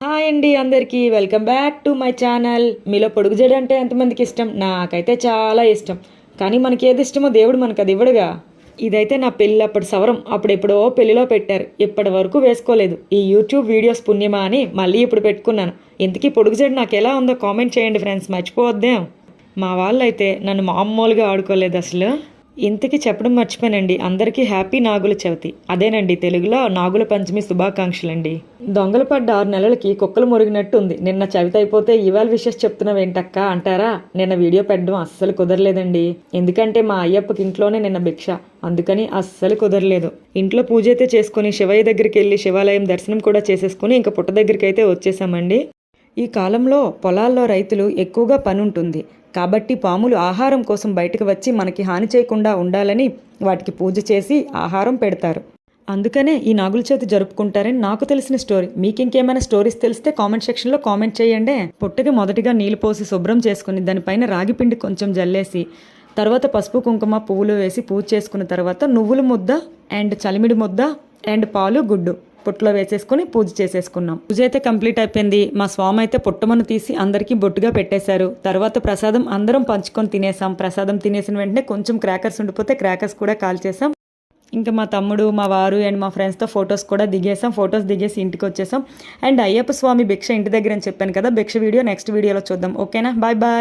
Hi అండి అందరికీ welcome back to my channel. మీలో పొడుగు జడ అంటే ఎంతమందికి ఇష్టం? నాకైతే చాలా ఇష్టం. కానీ మనకి ఏది ఇష్టమో దేవుడు మనకు అది ఇవ్వడుగా. ఇదైతే నా పెళ్ళి అప్పటి సవరం. అప్పుడు ఎప్పుడో పెళ్ళిలో పెట్టారు. ఇప్పటి వరకు వేసుకోలేదు. ఈ యూట్యూబ్ వీడియోస్ పుణ్యమా అని మళ్ళీ ఇప్పుడు పెట్టుకున్నాను. ఇంతకీ పొడుగు జడ నాకు ఎలా ఉందో కామెంట్ చేయండి ఫ్రెండ్స్. మర్చిపోవద్దేం? మా వాళ్ళు అయితే నన్ను మామూలుగా ఆడుకోలేదు అసలు. ఇంతకీ చెప్పడం మర్చిపోయానండి. అందరికీ హ్యాపీ నాగుల చవితి. అదేనండి తెలుగులో నాగుల పంచమి శుభాకాంక్షలండి. దొంగలు పడ్డ ఆరు నెలలకి కుక్కలు మురిగినట్టు ఉంది నిన్న చవితి అయిపోతే ఇవాళ విషెస్ చెప్తున్నావు ఏంటక్క అంటారా? నిన్న వీడియో పెట్టడం అస్సలు కుదరలేదండి. ఎందుకంటే మా అయ్యప్పకి ఇంట్లోనే నిన్న భిక్ష. అందుకని అస్సలు కుదరలేదు. ఇంట్లో పూజ అయితే చేసుకుని శివయ్య దగ్గరికి వెళ్ళి శివాలయం దర్శనం కూడా చేసేసుకుని ఇంకా పుట్ట దగ్గరికి అయితే వచ్చేసామండి. ఈ కాలంలో పొలాల్లో రైతులు ఎక్కువగా పని ఉంటుంది కాబట్టి పాములు ఆహారం కోసం బయటకు వచ్చి మనకి హాని చేయకుండా ఉండాలని వాటికి పూజ చేసి ఆహారం పెడతారు. అందుకనే ఈ నాగుల చేతి జరుపుకుంటారని నాకు తెలిసిన స్టోరీ. మీకు ఇంకేమైనా స్టోరీస్ తెలిస్తే కామెంట్ సెక్షన్లో కామెంట్ చేయండి. పొట్టకి మొదటిగా నీళ్ళు పోసి శుభ్రం చేసుకుని దానిపైన రాగి పిండి కొంచెం జల్లేసి తర్వాత పసుపు కుంకుమ పువ్వులు వేసి పూజ చేసుకున్న తర్వాత నువ్వుల ముద్ద అండ్ చలిమిడి ముద్ద అండ్ పాలు గుడ్డు. పొట్టులో వేసేసుకుని పూజ చేసేసుకున్నాం. పూజ అయితే కంప్లీట్ అయిపోయింది. మా స్వామి అయితే పుట్టమను తీసి అందరికీ బొట్టుగా పెట్టేశారు. తర్వాత ప్రసాదం అందరం పంచుకొని తినేసాం. ప్రసాదం తినేసిన వెంటనే కొంచెం క్రాకర్స్ ఉండిపోతే క్రాకర్స్ కూడా కాల్ చేసాం ఇంకా మా తమ్ముడు మా వారు అండ్ మా ఫ్రెండ్స్తో ఫొటోస్ కూడా దిగేసాం. ఫొటోస్ దిగేసి ఇంటికి వచ్చేసాం. అండ్ అయ్యప్ప స్వామి భిక్ష ఇంటి దగ్గర అని చెప్పాను కదా భిక్ష వీడియో నెక్స్ట్ వీడియోలో చూద్దాం. ఓకేనా? Bye bye.